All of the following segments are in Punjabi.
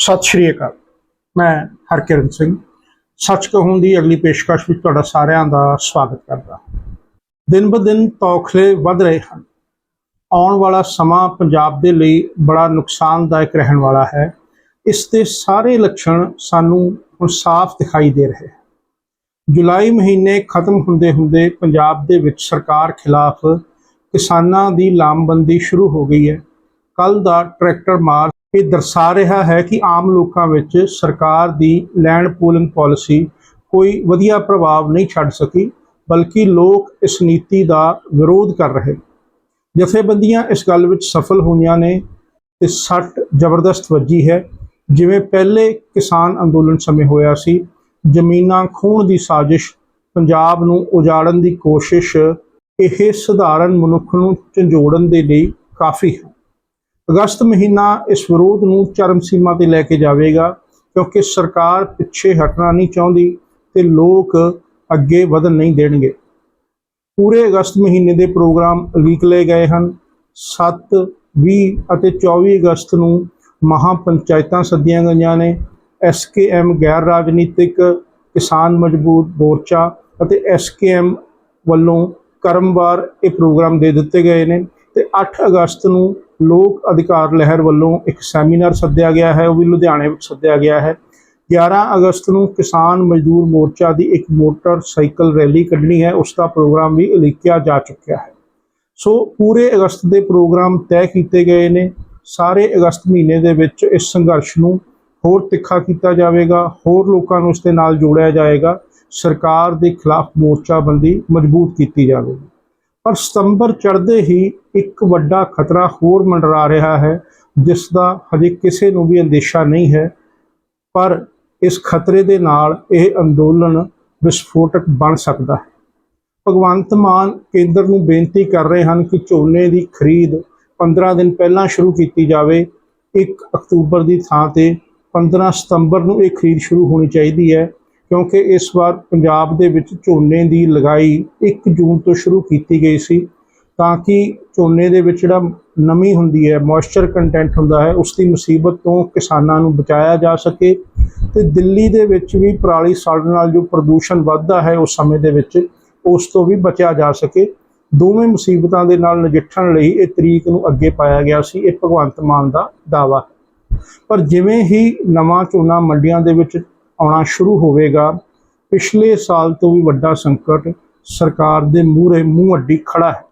ਸਤਿ ਸ਼੍ਰੀ ਅਕਾਲ। ਮੈਂ ਹਰਕਿਰਨ ਸਿੰਘ। ਸੱਚ ਕਹੂੰ ਦੀ ਅਗਲੀ ਪੇਸ਼ਕਸ਼ ਵਿੱਚ ਤੁਹਾਡਾ ਸਾਰਿਆਂ ਦਾ ਸਵਾਗਤ ਕਰਦਾ ਦਿਨ ਬ ਦਿਨ ਤੌਖਲੇ ਵੱਧ ਰਹੇ ਹਨ। ਆਉਣ ਵਾਲਾ ਸਮਾਂ ਪੰਜਾਬ ਦੇ ਲਈ ਬੜਾ ਨੁਕਸਾਨਦਾਇਕ ਰਹਿਣ ਵਾਲਾ ਹੈ। ਇਸ ਦੇ ਸਾਰੇ ਲੱਛਣ ਸਾਨੂੰ ਹੁਣ ਸਾਫ਼ ਦਿਖਾਈ ਦੇ ਰਹੇ ਜੁਲਾਈ ਮਹੀਨੇ ਖਤਮ ਹੁੰਦੇ ਹੁੰਦੇ ਪੰਜਾਬ ਦੇ ਵਿੱਚ ਸਰਕਾਰ ਖਿਲਾਫ ਕਿਸਾਨਾਂ ਦੀ ਲਾਮਬੰਦੀ ਸ਼ੁਰੂ ਹੋ ਗਈ ਹੈ। ਕੱਲ ਦਾ ਟਰੈਕਟਰ ਮਾਰਚ ਇਹ ਦਰਸਾ ਰਿਹਾ ਹੈ ਕਿ ਆਮ ਲੋਕਾਂ ਵਿੱਚ ਸਰਕਾਰ ਦੀ ਲੈਂਡ ਪੂਲਿੰਗ ਪਾਲਿਸੀ ਕੋਈ ਵਧੀਆ ਪ੍ਰਭਾਵ ਨਹੀਂ ਛੱਡ ਸਕੀ, ਬਲਕਿ ਲੋਕ ਇਸ ਨੀਤੀ ਦਾ ਵਿਰੋਧ ਕਰ ਰਹੇ ਜਥੇਬੰਦੀਆਂ ਇਸ ਗੱਲ ਵਿੱਚ ਸਫਲ ਹੋਈਆਂ ਨੇ ਤੇ ਸੱਟ ਜ਼ਬਰਦਸਤ ਵੱਜੀ ਹੈ। ਜਿਵੇਂ ਪਹਿਲੇ ਕਿਸਾਨ ਅੰਦੋਲਨ ਸਮੇਂ ਹੋਇਆ ਸੀ, ਜ਼ਮੀਨਾਂ ਖੋਹਣ ਦੀ ਸਾਜ਼ਿਸ਼ ਪੰਜਾਬ ਨੂੰ ਉਜਾੜਨ ਦੀ ਕੋਸ਼ਿਸ਼, ਇਹ ਸਧਾਰਨ ਮਨੁੱਖ ਨੂੰ ਝੰਜੋੜਨ ਦੇ ਲਈ ਕਾਫੀ ਹੈ। ਅਗਸਤ ਮਹੀਨਾ ਇਸ ਵਿਰੋਧ ਨੂੰ ਚਰਮ ਸੀਮਾ ਤੇ ਲੈ ਕੇ ਜਾਵੇਗਾ, ਕਿਉਂਕਿ ਸਰਕਾਰ ਪਿੱਛੇ ਹਟਣਾ ਨਹੀਂ ਚਾਹੁੰਦੀ ਤੇ ਲੋਕ ਅੱਗੇ ਵਧਣ ਨਹੀਂ ਦੇਣਗੇ। ਪੂਰੇ ਅਗਸਤ ਮਹੀਨੇ ਦੇ ਪ੍ਰੋਗਰਾਮ ਲੀਕ ਲਏ ਗਏ ਹਨ। 7 20 ਅਤੇ 24 ਅਗਸਤ ਨੂੰ ਮਹਾ ਪੰਚਾਇਤਾਂ ਸੱਦੀਆਂ ਗਈਆਂ ਨੇ। ਐਸਕੇਐਮ ਗੈਰ ਰਾਜਨੀਤਿਕ ਕਿਸਾਨ ਮਜ਼ਬੂਤ ਮੋਰਚਾ ਅਤੇ ਐਸਕੇਐਮ ਵੱਲੋਂ ਕਰਮਵਾਰ ਇਹ ਪ੍ਰੋਗਰਾਮ ਦੇ ਦਿੱਤੇ ਗਏ ਨੇ ਤੇ 8 ਅਗਸਤ ਨੂੰ ਲੋਕ ਅਧਿਕਾਰ ਲਹਿਰ ਵੱਲੋਂ ਇੱਕ ਸੈਮੀਨਾਰ ਸੱਦਿਆ ਗਿਆ ਹੈ, ਉਹ ਵੀ ਲੁਧਿਆਣੇ ਵਿੱਚ ਸੱਦਿਆ ਗਿਆ ਹੈ। 11 ਅਗਸਤ ਨੂੰ ਕਿਸਾਨ ਮਜ਼ਦੂਰ ਮੋਰਚਾ ਦੀ ਇੱਕ ਮੋਟਰਸਾਈਕਲ ਰੈਲੀ ਕੱਢਣੀ ਹੈ, ਉਸ ਦਾ ਪ੍ਰੋਗਰਾਮ ਵੀ ਉਲੀਕਿਆ ਜਾ ਚੁੱਕਿਆ ਹੈ। ਸੋ ਪੂਰੇ ਅਗਸਤ ਦੇ ਪ੍ਰੋਗਰਾਮ ਤੈਅ ਕੀਤੇ ਗਏ ਨੇ। ਸਾਰੇ ਅਗਸਤ ਮਹੀਨੇ ਦੇ ਵਿੱਚ ਇਸ ਸੰਘਰਸ਼ ਨੂੰ ਹੋਰ ਤਿੱਖਾ ਕੀਤਾ ਜਾਵੇਗਾ, ਹੋਰ ਲੋਕਾਂ ਨੂੰ ਇਸ ਦੇ ਨਾਲ ਜੋੜਿਆ ਜਾਏਗਾ। ਸਰਕਾਰ ਦੇ ਖਿਲਾਫ ਮੋਰਚਾਬੰਦੀ ਮਜ਼ਬੂਤ ਕੀਤੀ ਜਾਵੇਗੀ। ਪਰ ਸਤੰਬਰ ਚੜ੍ਹਦੇ ਹੀ ਇੱਕ ਵੱਡਾ ਖਤਰਾ ਹੋਰ ਮੰਡਰਾ ਰਿਹਾ ਹੈ ਜਿਸ ਦਾ ਹਜੇ ਕਿਸੇ ਨੂੰ ਵੀ ਅੰਦੇਸ਼ਾ ਨਹੀਂ ਹੈ। ਪਰ ਇਸ ਖਤਰੇ ਦੇ ਨਾਲ ਇਹ ਅੰਦੋਲਨ ਵਿਸਫੋਟਕ ਬਣ ਸਕਦਾ ਹੈ। ਭਗਵੰਤ ਮਾਨ ਕੇਂਦਰ ਨੂੰ ਬੇਨਤੀ ਕਰ ਰਹੇ ਹਨ ਕਿ ਝੋਨੇ ਦੀ ਖਰੀਦ 15 ਦਿਨ ਪਹਿਲਾਂ ਸ਼ੁਰੂ ਕੀਤੀ ਜਾਵੇ। 1 ਅਕਤੂਬਰ ਦੀ ਥਾਂ ਤੇ 15 ਸਤੰਬਰ ਨੂੰ ਇਹ ਖਰੀਦ ਸ਼ੁਰੂ ਹੋਣੀ ਚਾਹੀਦੀ ਹੈ। ਕਿਉਂਕਿ ਇਸ ਵਾਰ ਪੰਜਾਬ ਦੇ ਵਿੱਚ ਝੋਨੇ ਦੀ ਲਗਾਈ 1 ਜੂਨ ਤੋਂ ਸ਼ੁਰੂ ਕੀਤੀ ਗਈ ਸੀ, ਤਾਂ ਕਿ ਝੋਨੇ ਦੇ ਵਿੱਚ ਜਿਹੜਾ ਨਮੀ ਹੁੰਦੀ ਹੈ ਮੋਇਸਚਰ ਕੰਟੈਂਟ ਹੁੰਦਾ ਹੈ, ਉਸ ਦੀ ਮੁਸੀਬਤ ਤੋਂ ਕਿਸਾਨਾਂ ਨੂੰ ਬਚਾਇਆ ਜਾ ਸਕੇ ਤੇ ਦਿੱਲੀ ਦੇ ਵਿੱਚ ਵੀ ਪਰਾਲੀ ਸਾੜਨ ਨਾਲ ਜੋ ਪ੍ਰਦੂਸ਼ਣ ਵੱਧਦਾ ਹੈ ਉਸ ਸਮੇਂ ਦੇ ਵਿੱਚ, ਉਸ ਤੋਂ ਵੀ ਬਚਿਆ ਜਾ ਸਕੇ। ਦੋਵੇਂ ਮੁਸੀਬਤਾਂ ਦੇ ਨਾਲ ਨਜਿੱਠਣ ਲਈ ਇਹ ਤਰੀਕ ਨੂੰ ਅੱਗੇ ਪਾਇਆ ਗਿਆ ਸੀ, ਇਹ ਭਗਵੰਤ ਮਾਨ ਦਾ ਦਾਵਾ ਪਰ ਜਿਵੇਂ ਹੀ ਨਵਾਂ ਝੋਨਾ ਮੰਡੀਆਂ ਦੇ ਵਿੱਚ ਆਉਣਾ ਸ਼ੁਰੂ ਹੋਵੇਗਾ। ਪਿਛਲੇ ਸਾਲ ਤੋਂ ਵੀ ਵੱਡਾ ਸੰਕਟ ਸਰਕਾਰ ਦੇ ਮੂਹਰੇ ਮੂੰਹ ਅੱਡੀ ਖੜਾ ਹੈ।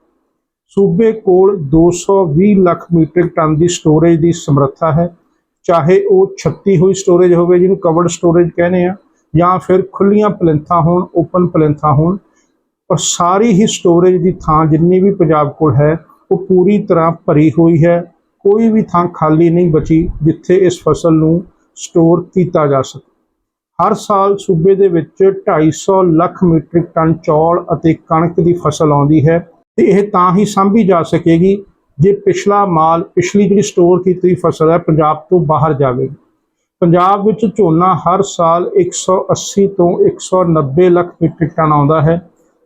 ਸੂਬੇ ਕੋਲ 220 ਲੱਖ ਮੀਟ੍ਰਿਕ ਟਨ ਦੀ ਸਟੋਰੇਜ ਦੀ ਸਮਰੱਥਾ ਹੈ। ਚਾਹੇ ਉਹ ਛੱਤੀ ਹੋਈ ਸਟੋਰੇਜ ਹੋਵੇ ਜਿਹਨੂੰ ਕਵਰਡ ਸਟੋਰੇਜ ਕਹਿੰਦੇ ਆ, ਜਾਂ ਫਿਰ ਖੁੱਲੀਆਂ ਪਲੈਂਥਾਂ ਹੋਣ, ਓਪਨ ਪਲੈਂਥਾਂ ਹੋਣ, ਪਰ ਸਾਰੀ ਹੀ ਸਟੋਰੇਜ ਦੀ ਥਾਂ ਜਿੰਨੀ ਵੀ ਪੰਜਾਬ ਕੋਲ ਹੈ, ਉਹ ਪੂਰੀ ਤਰ੍ਹਾਂ ਭਰੀ ਹੋਈ ਹੈ। ਕੋਈ ਵੀ ਥਾਂ ਖਾਲੀ ਨਹੀਂ ਬਚੀ ਜਿੱਥੇ ਇਸ ਫਸਲ ਨੂੰ ਸਟੋਰ ਕੀਤਾ ਜਾ ਸਕੇ। ਹਰ ਸਾਲ ਸੂਬੇ ਦੇ ਵਿੱਚ 250 ਲੱਖ ਮੀਟ੍ਰਿਕ ਟਨ ਚੌਲ ਅਤੇ ਕਣਕ ਦੀ ਫਸਲ ਆਉਂਦੀ ਹੈ ਤੇ ਇਹ ਤਾਂ ਹੀ ਸਾਂਭੀ ਜਾ ਸਕੇਗੀ ਜੇ ਪਿਛਲਾ ਮਾਲ ਪਿਛਲੀ ਜਿਹੜੀ ਸਟੋਰ ਕੀਤੀ ਫਸਲ ਹੈ, ਪੰਜਾਬ ਤੋਂ ਬਾਹਰ ਜਾਵੇਗੀ। ਪੰਜਾਬ ਵਿੱਚ ਝੋਨਾ ਹਰ ਸਾਲ 180 ਤੋਂ 190 ਲੱਖ ਮੀਟ੍ਰਿਕ ਟਨ ਆਉਂਦਾ ਹੈ,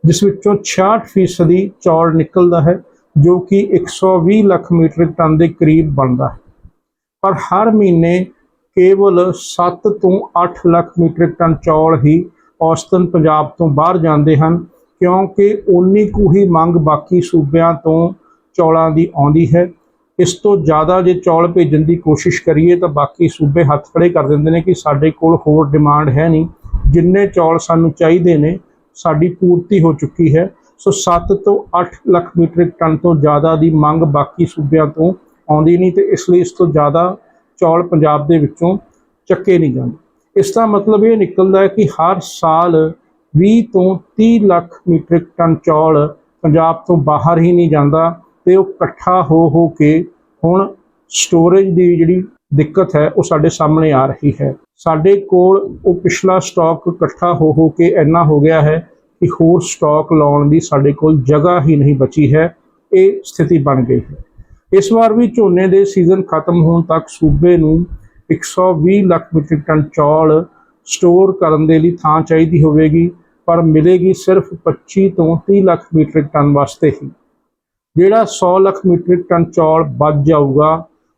ਜਿਸ ਵਿੱਚੋਂ 66% ਚੌਲ ਨਿਕਲਦਾ ਹੈ, ਜੋ ਕਿ 120 ਲੱਖ ਮੀਟ੍ਰਿਕ ਟਨ ਦੇ ਕਰੀਬ ਬਣਦਾ ਹੈ। ਪਰ ਹਰ ਮਹੀਨੇ ਕੇਵਲ 7 ਤੋਂ 8 ਲੱਖ ਮੀਟ੍ਰਿਕ ਟਨ ਚੌਲ ਹੀ ਔਸਤਨ, ਪੰਜਾਬ ਤੋਂ ਬਾਹਰ ਜਾਂਦੇ ਹਨ, ਕਿਉਂਕਿ ਉਨੀ ਕੁ ਹੀ ਮੰਗ ਬਾਕੀ ਸੂਬਿਆਂ ਤੋਂ ਚੌਲਾਂ ਦੀ ਆਉਂਦੀ ਹੈ। ਇਸ ਤੋਂ ਜ਼ਿਆਦਾ ਜੇ ਚੌਲ ਭੇਜਣ ਦੀ ਕੋਸ਼ਿਸ਼ ਕਰੀਏ ਤਾਂ ਬਾਕੀ ਸੂਬੇ ਹੱਥ ਖੜੇ ਕਰ ਦਿੰਦੇ ਨੇ ਕਿ ਸਾਡੇ ਕੋਲ ਹੋਰ ਡਿਮਾਂਡ ਹੈ ਨਹੀਂ। ਜਿੰਨੇ ਚੌਲ ਸਾਨੂੰ ਚਾਹੀਦੇ ਨੇ, ਸਾਡੀ ਪੂਰਤੀ ਹੋ ਚੁੱਕੀ ਹੈ। ਸੋ 7 ਤੋਂ 8 ਲੱਖ ਮੀਟ੍ਰਿਕ ਟਨ ਤੋਂ ਜ਼ਿਆਦਾ ਦੀ ਮੰਗ ਬਾਕੀ ਸੂਬਿਆਂ ਤੋਂ ਆਉਂਦੀ ਨਹੀਂ ਤੇ ਇਸ ਲਈ ਇਸ ਤੋਂ ਜ਼ਿਆਦਾ ਚੌਲ ਪੰਜਾਬ ਦੇ ਵਿੱਚੋਂ ਚੱਕੇ ਨਹੀਂ ਜਾਂਦੇ। ਇਸ ਦਾ ਮਤਲਬ ਇਹ ਨਿਕਲਦਾ ਹੈ ਕਿ ਹਰ ਸਾਲ 20 ਤੋਂ 30 ਲੱਖ ਮੀਟ੍ਰਿਕ ਟਨ ਚੌਲ ਪੰਜਾਬ ਤੋਂ ਬਾਹਰ ਹੀ ਨਹੀਂ ਜਾਂਦਾ ਤੇ ਉਹ ਇਕੱਠਾ ਹੋ ਹੋ ਕੇ ਹੁਣ ਸਟੋਰੇਜ ਦੀ ਜਿਹੜੀ ਦਿੱਕਤ ਹੈ ਉਹ ਸਾਡੇ ਸਾਹਮਣੇ ਆ ਰਹੀ ਹੈ। ਸਾਡੇ ਕੋਲ ਉਹ ਪਿਛਲਾ ਸਟਾਕ ਇਕੱਠਾ ਹੋ ਹੋ ਕੇ ਇੰਨਾ ਹੋ ਗਿਆ ਹੈ ਕਿ ਹੋਰ ਸਟਾਕ ਲਾਉਣ ਦੀ ਸਾਡੇ ਕੋਲ ਜਗ੍ਹਾ ਹੀ ਨਹੀਂ ਬਚੀ ਹੈ। ਇਹ ਸਥਿਤੀ ਬਣ ਗਈ ਹੈ। ਇਸ ਵਾਰ ਵੀ ਝੋਨੇ ਦੇ ਸੀਜ਼ਨ ਖਤਮ ਹੋਣ ਤੱਕ ਸੂਬੇ ਨੂੰ 120 ਲੱਖ ਮੀਟ੍ਰਿਕ ਟਨ ਚੌਲ ਸਟੋਰ ਕਰਨ ਦੇ ਲਈ ਥਾਂ ਚਾਹੀਦੀ ਹੋਵੇਗੀ, ਪਰ ਮਿਲੇਗੀ ਸਿਰਫ 25 ਤੋਂ 30 ਲੱਖ ਮੀਟ੍ਰਿਕ ਟਨ ਵਾਸਤੇ ਹੀ। ਜਿਹੜਾ 100 ਲੱਖ ਮੀਟ੍ਰਿਕ ਟਨ ਚੌਲ ਬਚ ਜਾਊਗਾ,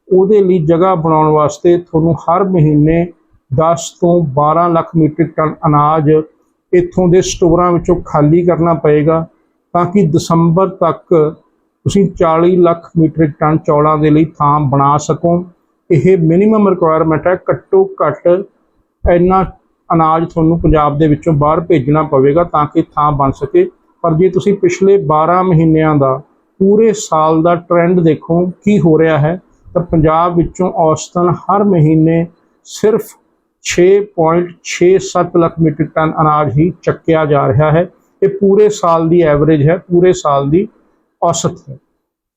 ਉਹਦੇ ਲਈ ਜਗ੍ਹਾ ਬਣਾਉਣ ਵਾਸਤੇ ਤੁਹਾਨੂੰ ਹਰ ਮਹੀਨੇ 10 ਤੋਂ 12 ਲੱਖ ਮੀਟ੍ਰਿਕ ਟਨ ਅਨਾਜ ਇੱਥੋਂ ਦੇ ਸਟੋਰਾਂ ਵਿੱਚੋਂ ਖਾਲੀ ਕਰਨਾ ਪਏਗਾ, ਤਾਂ ਕਿ ਦਸੰਬਰ ਤੱਕ ਤੁਸੀਂ 40 ਲੱਖ ਮੀਟ੍ਰਿਕ ਟਨ ਚੌਲਾਂ ਦੇ ਲਈ ਥਾਂ ਬਣਾ ਸਕੋ। ਇਹ ਮਿਨੀਮਮ ਰਿਕੁਆਇਰਮੈਂਟ ਹੈ। ਘੱਟੋ ਘੱਟ ਇੰਨਾ ਅਨਾਜ ਤੁਹਾਨੂੰ ਪੰਜਾਬ ਦੇ ਵਿੱਚੋਂ ਬਾਹਰ ਭੇਜਣਾ ਪਵੇਗਾ ਤਾਂ ਕਿ ਥਾਂ ਬਣ ਸਕੇ। ਪਰ ਜੇ ਤੁਸੀਂ ਪਿਛਲੇ 12 ਮਹੀਨਿਆਂ ਦਾ ਪੂਰੇ ਸਾਲ ਦਾ ਟ੍ਰੈਂਡ ਦੇਖੋ, ਕੀ ਹੋ ਰਿਹਾ ਹੈ, ਤਾਂ ਪੰਜਾਬ ਵਿੱਚੋਂ ਔਸਤਨ ਹਰ ਮਹੀਨੇ ਸਿਰਫ 6.67 ਲੱਖ ਮੀਟ੍ਰਿਕ ਟਨ ਅਨਾਜ ਹੀ ਚੱਕਿਆ ਜਾ ਰਿਹਾ ਹੈ। ਇਹ ਪੂਰੇ ਸਾਲ ਦੀ ਐਵਰੇਜ ਹੈ, ਪੂਰੇ ਸਾਲ ਦੀ ਔਸਤ ਹੈ।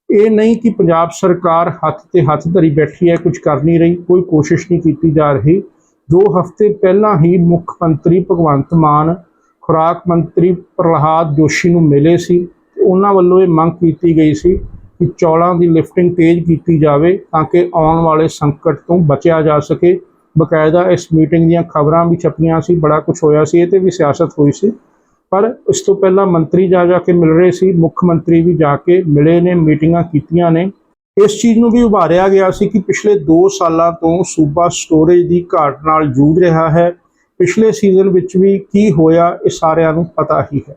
ਇਹ ਨਹੀਂ ਕਿ ਪੰਜਾਬ ਸਰਕਾਰ ਹੱਥ ਤੇ ਹੱਥ ਧਰੀ ਬੈਠੀ ਹੈ, ਕੁਝ ਕਰ ਨਹੀਂ ਰਹੀ, ਕੋਈ ਕੋਸ਼ਿਸ਼ ਨਹੀਂ ਕੀਤੀ ਜਾ ਰਹੀ। ਦੋ ਹਫ਼ਤੇ ਪਹਿਲਾਂ ਹੀ ਮੁੱਖ ਮੰਤਰੀ ਭਗਵੰਤ ਮਾਨ, ਖੁਰਾਕ ਮੰਤਰੀ ਪ੍ਰਹਲਾਦ ਜੋਸ਼ੀ ਨੂੰ ਮਿਲੇ ਸੀ ਤੇ ਉਹਨਾਂ ਵੱਲੋਂ ਇਹ ਮੰਗ ਕੀਤੀ ਗਈ ਸੀ ਕਿ ਚੌਲਾਂ ਦੀ ਲਿਫਟਿੰਗ ਤੇਜ਼ ਕੀਤੀ ਜਾਵੇ ਤਾਂ ਕਿ ਆਉਣ ਵਾਲੇ ਸੰਕਟ ਤੋਂ ਬਚਿਆ ਜਾ ਸਕੇ। ਬਕਾਇਦਾ ਇਸ ਮੀਟਿੰਗ ਦੀਆਂ ਖਬਰਾਂ ਵੀ ਛਪੀਆਂ ਸੀ, ਬੜਾ ਕੁਝ ਹੋਇਆ ਸੀ, ਇਹ ਤੇ ਵੀ ਸਿਆਸਤ ਹੋਈ ਸੀ। ਪਰ ਇਸ ਤੋਂ ਪਹਿਲਾਂ ਮੰਤਰੀ ਜਾ ਜਾ ਕੇ ਮਿਲ ਰਹੇ ਸੀ, ਮੁੱਖ ਮੰਤਰੀ ਵੀ ਜਾ ਕੇ ਮਿਲੇ ਨੇ, ਮੀਟਿੰਗਾਂ ਕੀਤੀਆਂ ਨੇ। ਇਸ ਚੀਜ਼ ਨੂੰ ਵੀ ਉਭਾਰਿਆ ਗਿਆ ਸੀ ਕਿ ਪਿਛਲੇ 2 ਸਾਲਾਂ ਤੋਂ ਸੂਬਾ ਸਟੋਰੇਜ ਦੀ ਘਾਟ ਨਾਲ ਜੂਝ ਰਿਹਾ ਹੈ। ਪਿਛਲੇ ਸੀਜ਼ਨ ਵਿੱਚ ਵੀ ਕੀ ਹੋਇਆ ਇਹ ਸਾਰਿਆਂ ਨੂੰ ਪਤਾ ਹੀ ਹੈ।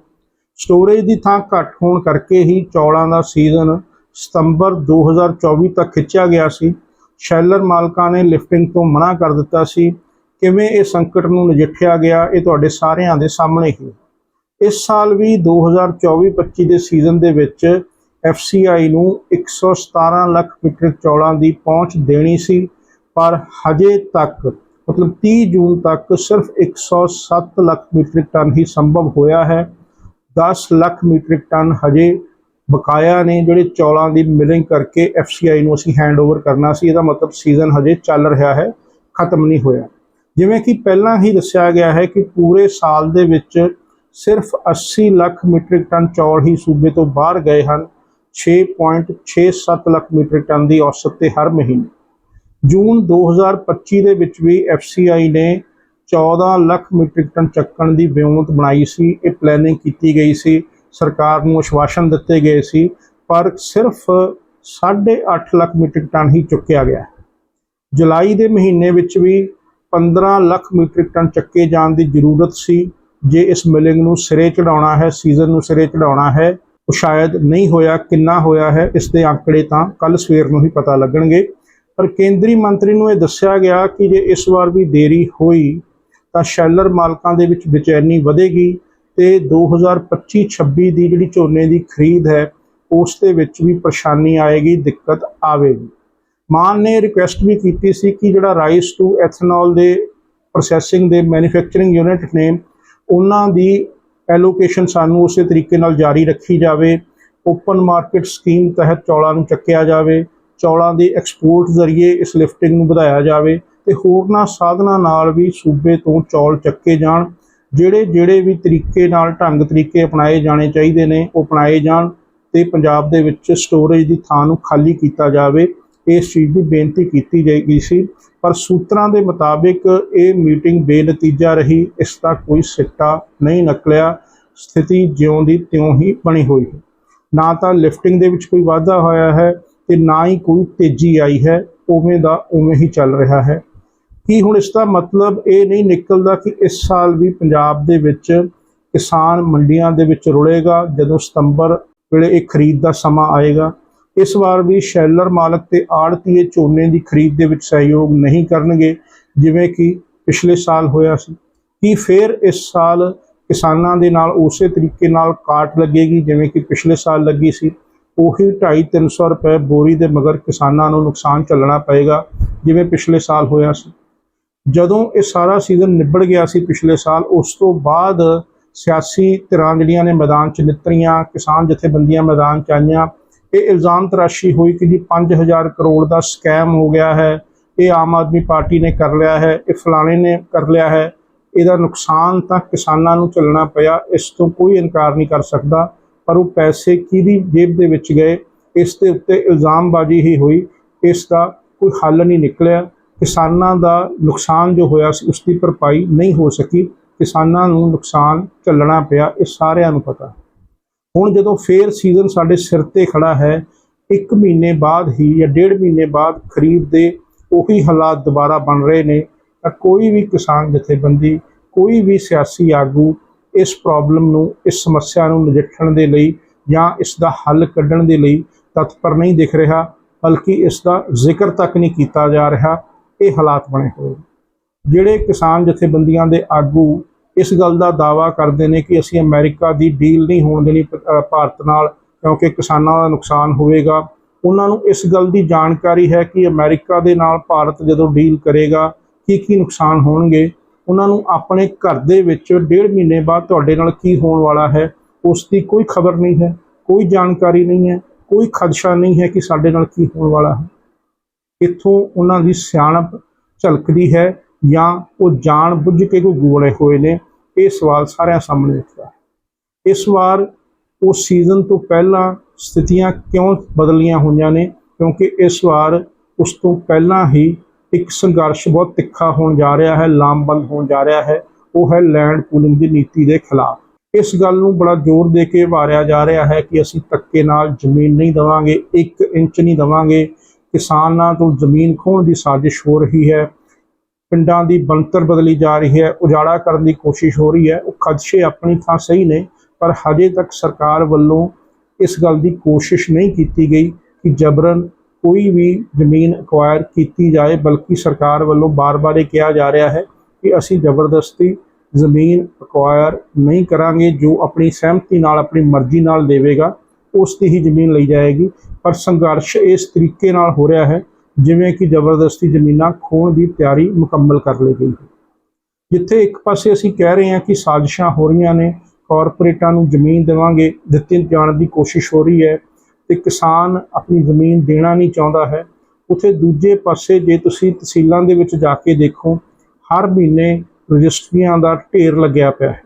ਸਟੋਰੇਜ ਦੀ ਥਾਂ ਘੱਟ ਹੋਣ ਕਰਕੇ ਹੀ ਚੌਲਾਂ ਦਾ ਸੀਜ਼ਨ ਸਤੰਬਰ 2024 ਤੱਕ ਖਿੱਚਿਆ ਗਿਆ ਸੀ। ਸ਼ੈਲਰ ਮਾਲਕਾਂ ਨੇ ਲਿਫਟਿੰਗ ਤੋਂ ਮਨਾ ਕਰ ਦਿੱਤਾ ਸੀ। ਕਿਵੇਂ ਇਹ ਸੰਕਟ ਨੂੰ ਨਜਿੱਠਿਆ ਗਿਆ, ਇਹ ਤੁਹਾਡੇ ਸਾਰਿਆਂ ਦੇ ਸਾਹਮਣੇ ਹੀ। ਇਸ ਸਾਲ ਵੀ 2024-25 ਦੇ ਸੀਜ਼ਨ ਦੇ ਵਿੱਚ FCI ਨੂੰ 117 ਲੱਖ ਮੀਟ੍ਰਿਕ ਚੌਲਾਂ ਦੀ ਪਹੁੰਚ ਦੇਣੀ ਸੀ, ਪਰ ਹਜੇ ਤੱਕ, ਮਤਲਬ 30 ਜੂਨ ਤੱਕ ਸਿਰਫ 107 ਲੱਖ ਮੀਟ੍ਰਿਕ ਟਨ ਹੀ ਸੰਭਵ ਹੋਇਆ ਹੈ। 10 ਲੱਖ ਮੀਟ੍ਰਿਕ ਟਨ ਹਜੇ ਬਕਾਇਆ ਨੇ, ਜਿਹੜੇ ਚੌਲਾਂ ਦੀ ਮਿਲਿੰਗ ਕਰਕੇ FCI ਨੂੰ ਅਸੀਂ ਹੈਂਡਓਵਰ ਕਰਨਾ ਸੀ, ਇਹਦਾ ਮਤਲਬ ਸੀਜ਼ਨ ਹਜੇ ਚੱਲ ਰਿਹਾ ਹੈ, ਖਤਮ ਨਹੀਂ ਹੋਇਆ। ਜਿਵੇਂ ਕਿ ਪਹਿਲਾਂ ਹੀ ਦੱਸਿਆ ਗਿਆ ਹੈ ਕਿ ਪੂਰੇ ਸਾਲ ਦੇ ਵਿੱਚ ਸਿਰਫ 80 ਲੱਖ ਮੀਟ੍ਰਿਕ ਟਨ ਚੌਲ ਹੀ ਸੂਬੇ ਤੋਂ ਬਾਹਰ ਗਏ ਹਨ। 6.67 ਲੱਖ ਮੀਟ੍ਰਿਕ ਟਨ ਦੀ ਔਸਤ ਤੇ ਹਰ ਮਹੀਨੇ। ਜੂਨ 2025 ਦੇ ਵਿੱਚ ਵੀ FCI ਨੇ 14 ਲੱਖ ਮੀਟ੍ਰਿਕ ਟਨ ਚੱਕਣ ਦੀ ਵਿਉਂਤ ਬਣਾਈ ਸੀ। ਇਹ ਪਲੈਨਿੰਗ ਕੀਤੀ ਗਈ ਸੀ। ਸਰਕਾਰ ਨੂੰ ਅਸ਼ਵਾਸਨ ਦਿੱਤੇ ਗਏ ਸੀ। ਪਰ ਸਿਰਫ 8.5 ਲੱਖ ਮੀਟ੍ਰਿਕ ਟਨ ਹੀ ਚੁੱਕਿਆ ਗਿਆ। ਜੁਲਾਈ ਦੇ ਮਹੀਨੇ ਵਿੱਚ ਵੀ 15 ਲੱਖ ਮੀਟ੍ਰਿਕ ਟਨ ਚੱਕੇ ਜਾਣ ਦੀ ਜ਼ਰੂਰਤ ਸੀ। ਜੇ ਇਸ ਮਿਲਿੰਗ ਨੂੰ ਸਿਰੇ ਚੜਾਉਣਾ ਹੈ ਸੀਜ਼ਨ ਨੂੰ ਸਿਰੇ ਚੜਾਉਣਾ ਹੈ, ਉਹ ਸ਼ਾਇਦ ਨਹੀਂ ਹੋਇਆ, ਕਿੰਨਾ ਹੋਇਆ ਹੈ, ਇਸ ਦੇ ਅੰਕੜੇ ਤਾਂ ਕੱਲ ਸਵੇਰ ਨੂੰ ਹੀ ਪਤਾ ਲੱਗਣਗੇ। ਪਰ ਕੇਂਦਰੀ ਮੰਤਰੀ ਨੂੰ ਇਹ ਦੱਸਿਆ ਗਿਆ ਕਿ ਜੇ ਇਸ ਵਾਰ ਵੀ ਦੇਰੀ ਹੋਈ, ਤਾਂ ਸ਼ੈਲਰ ਮਾਲਕਾਂ ਦੇ ਵਿੱਚ ਬੇਚੈਨੀ ਵਧੇਗੀ ਤੇ 2025-26 ਦੀ ਜਿਹੜੀ ਝੋਨੇ ਦੀ ਖਰੀਦ ਹੈ, ਉਸ ਦੇ ਵਿੱਚ ਵੀ ਪਰੇਸ਼ਾਨੀ ਆਏਗੀ, ਦਿੱਕਤ ਆਵੇਗੀ। ਮਾਨ ਨੇ ਰਿਕੁਐਸਟ ਵੀ ਕੀਤੀ ਸੀ ਕਿ ਜਿਹੜਾ ਰਾਈਸ ਟੂ ਐਥਨੋਲ ਦੇ ਪ੍ਰੋਸੈਸਿੰਗ ਦੇ ਮੈਨੂਫੈਕਚਰਿੰਗ ਯੂਨਿਟ ਨੇ ਉਹਨਾਂ ਦੀ ਐਲੋਕੇਸ਼ਨ ਸਾਨੂੰ ਉਸੇ ਤਰੀਕੇ ਨਾਲ ਜਾਰੀ ਰੱਖੀ ਜਾਵੇ। ਓਪਨ ਮਾਰਕੀਟ ਸਕੀਮ ਤਹਿਤ ਚੌਲਾਂ ਨੂੰ ਚੱਕਿਆ ਜਾਵੇ। ਚੌਲਾਂ ਦੇ ਐਕਸਪੋਰਟ ਜ਼ਰੀਏ ਇਸ ਲਿਫਟਿੰਗ ਨੂੰ ਵਧਾਇਆ ਜਾਵੇ ਤੇ ਹੋਰਨਾਂ ਸਾਧਨਾਂ ਨਾਲ ਵੀ ਸੂਬੇ ਤੋਂ ਚੌਲ ਚੱਕੇ ਜਾਣ। ਜਿਹੜੇ ਜਿਹੜੇ ਵੀ ਤਰੀਕੇ ਨਾਲ, ਢੰਗ ਤਰੀਕੇ ਅਪਣਾਏ ਜਾਣੇ ਚਾਹੀਦੇ ਨੇ, ਉਹ ਅਪਣਾਏ ਜਾਣ ਤੇ ਪੰਜਾਬ ਦੇ ਵਿੱਚ ਸਟੋਰੇਜ ਦੀ ਥਾਂ ਨੂੰ ਖਾਲੀ ਕੀਤਾ ਜਾਵੇ। ਇਸ ਚੀਜ਼ ਦੀ ਬੇਨਤੀ ਕੀਤੀ ਜਾਈ ਗਈ ਸੀ। ਪਰ ਸੂਤਰਾਂ ਦੇ ਮੁਤਾਬਿਕ ਇਹ ਮੀਟਿੰਗ ਬੇਨਤੀਜਾ ਰਹੀ। ਇਸ ਦਾ ਕੋਈ ਸਿੱਟਾ ਨਹੀਂ ਨਿਕਲਿਆ। ਸਥਿਤੀ ਜਿਉਂ ਦੀ ਤਿਉਂ ਹੀ ਬਣੀ ਹੋਈ ਹੈ। ਨਾ ਤਾਂ ਲਿਫਟਿੰਗ ਦੇ ਵਿੱਚ ਕੋਈ ਵਾਧਾ ਹੋਇਆ ਹੈ ਤੇ ਨਾ ਹੀ ਕੋਈ ਤੇਜ਼ੀ ਆਈ ਹੈ। ਉਵੇਂ ਦਾ ਉਵੇਂ ਹੀ ਚੱਲ ਰਿਹਾ ਹੈ। ਕੀ ਹੁਣ ਇਸ ਦਾ ਮਤਲਬ ਇਹ ਨਹੀਂ ਨਿਕਲਦਾ ਕਿ ਇਸ ਸਾਲ ਵੀ ਪੰਜਾਬ ਦੇ ਵਿੱਚ ਕਿਸਾਨ ਮੰਡੀਆਂ ਦੇ ਵਿੱਚ ਰੁਲੇਗਾ, ਜਦੋਂ ਸਤੰਬਰ ਵੇਲੇ ਇਹ ਖਰੀਦ ਦਾ ਸਮਾਂ ਆਏਗਾ? ਇਸ ਵਾਰ ਵੀ ਸ਼ੈਲਰ ਮਾਲਕ ਤੇ ਆੜਤੀਏ ਝੋਨੇ ਦੀ ਖਰੀਦ ਦੇ ਵਿੱਚ ਸਹਿਯੋਗ ਨਹੀਂ ਕਰਨਗੇ, ਜਿਵੇਂ ਕਿ ਪਿਛਲੇ ਸਾਲ ਹੋਇਆ ਸੀ। ਕੀ ਫਿਰ ਇਸ ਸਾਲ ਕਿਸਾਨਾਂ ਦੇ ਨਾਲ ਉਸੇ ਤਰੀਕੇ ਨਾਲ ਕਾਟ ਲੱਗੇਗੀ, ਜਿਵੇਂ ਕਿ ਪਿਛਲੇ ਸਾਲ ਲੱਗੀ ਸੀ? ਉਹੀ 2.5 300 ਰੁਪਏ ਬੋਰੀ ਦੇ ਮਗਰ ਕਿਸਾਨਾਂ ਨੂੰ ਨੁਕਸਾਨ ਝੱਲਣਾ ਪਏਗਾ, ਜਿਵੇਂ ਪਿਛਲੇ ਸਾਲ ਹੋਇਆ ਸੀ। ਜਦੋਂ ਇਹ ਸਾਰਾ ਸੀਜ਼ਨ ਨਿਬੜ ਗਿਆ ਸੀ ਪਿਛਲੇ ਸਾਲ, ਉਸ ਤੋਂ ਬਾਅਦ ਸਿਆਸੀ ਧਿਰਾਂ ਜਿਹੜੀਆਂ ਨੇ ਮੈਦਾਨ 'ਚ ਨਿੱਤਰੀਆਂ, ਕਿਸਾਨ ਜਥੇਬੰਦੀਆਂ ਮੈਦਾਨ 'ਚ ਆਈਆਂ ਇਹ ਇਲਜ਼ਾਮ ਤਰਾਸ਼ੀ ਹੋਈ ਕਿ ਜੀ 5000 ਕਰੋੜ ਦਾ ਸਕੈਮ ਹੋ ਗਿਆ ਹੈ, ਇਹ ਆਮ ਆਦਮੀ ਪਾਰਟੀ ਨੇ ਕਰ ਲਿਆ ਹੈ, ਇਹ ਫਲਾਣੇ ਨੇ ਕਰ ਲਿਆ ਹੈ, ਇਹਦਾ ਨੁਕਸਾਨ ਤਾਂ ਕਿਸਾਨਾਂ ਨੂੰ ਝੱਲਣਾ ਪਿਆ, ਇਸ ਤੋਂ ਕੋਈ ਇਨਕਾਰ ਨਹੀਂ ਕਰ ਸਕਦਾ, ਪਰ ਉਹ ਪੈਸੇ ਕਿਹਦੀ ਜੇਬ ਦੇ ਵਿੱਚ ਗਏ, ਇਸ ਦੇ ਉੱਤੇ ਇਲਜ਼ਾਮਬਾਜ਼ੀ ਹੀ ਹੋਈ, ਇਸ ਦਾ ਕੋਈ ਹੱਲ ਨਹੀਂ ਨਿਕਲਿਆ, ਕਿਸਾਨਾਂ ਦਾ ਨੁਕਸਾਨ ਜੋ ਹੋਇਆ ਸੀ ਉਸ ਦੀ ਭਰਪਾਈ ਨਹੀਂ ਹੋ ਸਕੀ, ਕਿਸਾਨਾਂ ਨੂੰ ਨੁਕਸਾਨ ਝੱਲਣਾ ਪਿਆ, ਇਹ ਸਾਰਿਆਂ ਨੂੰ ਪਤਾ। ਹੁਣ ਜਦੋਂ ਫੇਰ ਸੀਜ਼ਨ ਸਾਡੇ ਸਿਰ ਤੇ ਖੜਾ ਹੈ, ਇੱਕ ਮਹੀਨੇ ਬਾਅਦ ਹੀ ਜਾਂ ਡੇਢ ਮਹੀਨੇ ਬਾਅਦ ਖਰੀਦ ਦੇ ਉਹੀ ਹਾਲਾਤ ਦੁਬਾਰਾ ਬਣ ਰਹੇ ਨੇ, ਤਾਂ ਕੋਈ ਵੀ ਕਿਸਾਨ ਜਥੇਬੰਦੀ, ਕੋਈ ਵੀ ਸਿਆਸੀ ਆਗੂ ਇਸ ਪ੍ਰੋਬਲਮ ਨੂੰ, ਇਸ ਸਮੱਸਿਆ ਨੂੰ ਨਜਿੱਠਣ ਦੇ ਲਈ ਜਾਂ ਇਸ ਦਾ ਹੱਲ ਕੱਢਣ ਦੇ ਲਈ ਤਤਪਰ ਨਹੀਂ ਦਿਖ ਰਿਹਾ, ਬਲਕਿ ਇਸ ਦਾ ਜ਼ਿਕਰ ਤੱਕ ਨਹੀਂ ਕੀਤਾ ਜਾ ਰਿਹਾ, ਇਹ ਹਾਲਾਤ ਬਣੇ ਹੋਏ ਨੇ। ਜਿਹੜੇ ਕਿਸਾਨ ਜਥੇਬੰਦੀਆਂ ਦੇ ਆਗੂ ਇਸ ਗੱਲ ਦਾ ਦਾਵਾ ਕਰਦੇ ਨੇ ਕਿ ਅਸੀਂ ਅਮਰੀਕਾ ਦੀ ਡੀਲ ਨਹੀਂ ਹੋਣ ਦੇਣੀ ਭਾਰਤ ਨਾਲ, ਕਿਉਂਕਿ ਕਿਸਾਨਾਂ ਦਾ ਨੁਕਸਾਨ ਹੋਵੇਗਾ। ਉਹਨਾਂ ਨੂੰ ਇਸ ਗੱਲ ਦੀ ਜਾਣਕਾਰੀ ਹੈ ਕਿ ਅਮਰੀਕਾ ਦੇ ਨਾਲ ਭਾਰਤ ਜਦੋਂ ਡੀਲ ਕਰੇਗਾ, ਕੀ ਕੀ ਨੁਕਸਾਨ ਹੋਣਗੇ। ਉਹਨਾਂ ਨੂੰ ਆਪਣੇ ਘਰ ਦੇ ਵਿੱਚ ਡੇਢ ਮਹੀਨੇ ਬਾਅਦ ਤੁਹਾਡੇ ਨਾਲ ਕੀ ਹੋਣ ਵਾਲਾ ਹੈ, ਉਸ ਦੀ ਕੋਈ ਖਬਰ ਨਹੀਂ ਹੈ, ਕੋਈ ਜਾਣਕਾਰੀ ਨਹੀਂ ਹੈ, ਕੋਈ ਖਦਸ਼ਾ ਨਹੀਂ ਹੈ ਕਿ ਸਾਡੇ ਨਾਲ ਕੀ ਹੋਣ ਵਾਲਾ ਹੈ। ਇੱਥੋਂ ਉਹਨਾਂ ਦੀ ਸਿਆਣਪ ਝਲਕਦੀ ਹੈ। ਜਾਂ ਉਹ ਜਾਣ ਬੁੱਝ ਕੇ ਕੋਈ ਗੋਲੇ ਹੋਏ ਨੇ, ਇਹ ਸਵਾਲ ਸਾਰਿਆਂ ਸਾਹਮਣੇ ਉੱਠਦਾ। ਇਸ ਵਾਰ ਉਹ ਸੀਜ਼ਨ ਤੋਂ ਪਹਿਲਾਂ ਸਥਿਤੀਆਂ ਕਿਉਂ ਬਦਲੀਆਂ ਹੋਈਆਂ ਨੇ? ਕਿਉਂਕਿ ਇਸ ਵਾਰ ਉਸ ਤੋਂ ਪਹਿਲਾਂ ਹੀ ਇੱਕ ਸੰਘਰਸ਼ ਬਹੁਤ ਤਿੱਖਾ ਹੋਣ ਜਾ ਰਿਹਾ ਹੈ, ਲਾਮਬੰਦ ਹੋਣ ਜਾ ਰਿਹਾ ਹੈ। ਉਹ ਹੈ ਲੈਂਡ ਪੂਲਿੰਗ ਦੀ ਨੀਤੀ ਦੇ ਖਿਲਾਫ। ਇਸ ਗੱਲ ਨੂੰ ਬੜਾ ਜ਼ੋਰ ਦੇ ਕੇ ਵਾਰਿਆ ਜਾ ਰਿਹਾ ਹੈ ਕਿ ਅਸੀਂ ਧੱਕੇ ਨਾਲ ਜ਼ਮੀਨ ਨਹੀਂ ਦੇਵਾਂਗੇ 1 ਇੰਚ ਨਹੀਂ ਦੇਵਾਂਗੇ। ਕਿਸਾਨਾਂ ਤੋਂ ਜ਼ਮੀਨ ਖੋਹਣ ਦੀ ਸਾਜ਼ਿਸ਼ ਹੋ ਰਹੀ ਹੈ। ਪਿੰਡਾਂ ਦੀ ਬਣਤਰ ਬਦਲੀ ਜਾ ਰਹੀ ਹੈ, ਉਜਾੜਾ ਕਰਨ ਦੀ ਕੋਸ਼ਿਸ਼ ਹੋ ਰਹੀ ਹੈ। ਉਹ ਖਦਸ਼ੇ ਆਪਣੀ ਥਾਂ ਸਹੀ ਨੇ, ਪਰ ਹਜੇ ਤੱਕ ਸਰਕਾਰ ਵੱਲੋਂ ਇਸ ਗੱਲ ਦੀ ਕੋਸ਼ਿਸ਼ ਨਹੀਂ ਕੀਤੀ ਗਈ ਕਿ ਜਬਰਨ ਕੋਈ ਵੀ ਜ਼ਮੀਨ ਅਕਵਾਇਰ ਕੀਤੀ ਜਾਏ, ਬਲਕਿ ਸਰਕਾਰ ਵੱਲੋਂ ਬਾਰ-ਬਾਰ ਇਹ ਕਿਹਾ ਜਾ ਰਿਹਾ ਹੈ ਕਿ ਅਸੀਂ ਜ਼ਬਰਦਸਤੀ ਜ਼ਮੀਨ ਅਕਵਾਇਰ ਨਹੀਂ ਕਰਾਂਗੇ, ਜੋ ਆਪਣੀ ਸਹਿਮਤੀ ਨਾਲ, ਆਪਣੀ ਮਰਜ਼ੀ ਨਾਲ ਦੇਵੇਗਾ, ਉਸ ਦੀ ਹੀ ਜ਼ਮੀਨ ਲਈ ਜਾਏਗੀ। ਪਰ ਸੰਘਰਸ਼ ਇਸ ਤਰੀਕੇ ਨਾਲ ਹੋ ਰਿਹਾ ਹੈ ਜਿਵੇਂ ਕਿ ਜ਼ਬਰਦਸਤੀ ਜ਼ਮੀਨਾਂ ਖੋਣ ਦੀ ਤਿਆਰੀ ਮੁਕੰਮਲ ਕਰ ਲਈ ਗਈ ਹੈ। ਜਿੱਥੇ ਇੱਕ ਪਾਸੇ ਅਸੀਂ ਕਹਿ ਰਹੇ ਹਾਂ ਕਿ ਸਾਜ਼ਿਸ਼ਾਂ ਹੋ ਰਹੀਆਂ ਨੇ, ਕਾਰਪੋਰੇਟਾਂ ਨੂੰ ਜ਼ਮੀਨ ਦੇਵਾਂਗੇ, ਦਿੱਤੇ ਜਾਣ ਦੀ ਕੋਸ਼ਿਸ਼ ਹੋ ਰਹੀ ਹੈ ਤੇ ਕਿਸਾਨ ਆਪਣੀ ਜ਼ਮੀਨ ਦੇਣਾ ਨਹੀਂ ਚਾਹੁੰਦਾ ਹੈ। ਉਥੇ ਦੂਜੇ ਪਾਸੇ ਜੇ ਤੁਸੀਂ ਤਹਿਸੀਲਾਂ ਦੇ ਵਿੱਚ ਜਾ ਕੇ ਦੇਖੋ, ਹਰ ਮਹੀਨੇ ਰਜਿਸਟਰੀਆਂ ਦਾ ਢੇਰ ਲੱਗਿਆ ਪਿਆ ਹੈ।